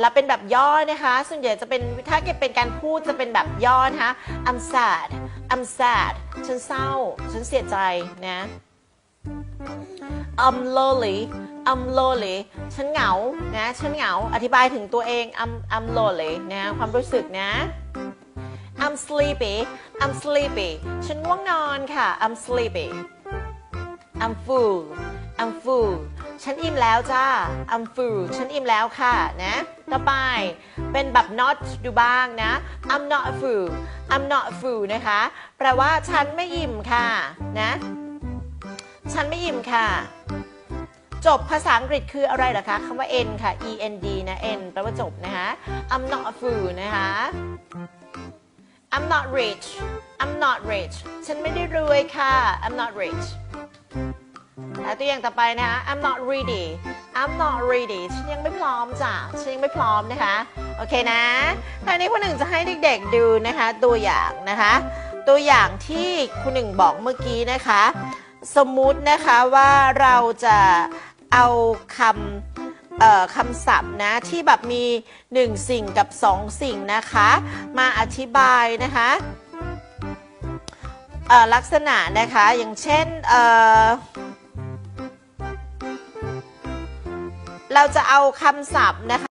แล้วเป็นแบบย่อนะคะ ส่วนใหญ่จะเป็นถ้าเกิดเป็นการพูดจะเป็นแบบย่อนะคะ I'm sad I'm sad ฉันเศร้า ฉันเสียใจนะ I'm lonely I'm lonely ฉันเหงานะ ฉันเหงา อธิบายถึงตัวเอง I'm I'm lonely นะ ความรู้สึกนะ I'm sleepy I'm sleepy ฉันง่วงนอนค่ะ I'm sleepy I'm full I'm full ฉันอิ่มแล้วจ้า I'm full ฉันอิ่มแล้วค่ะนะ ต่อไปเป็นแบบ not ดูบ้างนะ I'm not full I'm not full นะคะ แปลว่าฉันไม่อิ่มค่ะนะ ฉันไม่อิ่มค่ะ จบภาษาอังกฤษคืออะไรเหรอคะคำว่า n ค่ะ e n d นะ n แปลว่าจบนะคะ I'm not fool นะคะ I'm not rich I'm not rich ฉันไม่ได้รวยค่ะ I'm not rich และตัวอย่างต่อไปนะคะ I'm not ready I'm not ready ฉันยังไม่พร้อมจ้ะ ฉันยังไม่พร้อมนะคะ โอเคนะคราวนี้คุณหนึ่งจะให้เด็กๆดูนะคะ ตัวอย่างนะคะ ตัวอย่างที่คุณหนึ่งบอกเมื่อกี้นะคะ สมมุตินะคะว่าเราจะเอาคำเอ่อคำศัพท์นะที่แบบมี 1 สิ่งกับ 2 สิ่งนะคะ มาอธิบายนะคะลักษณะนะคะอย่างเช่น เราจะเอาคำศัพท์นะคะ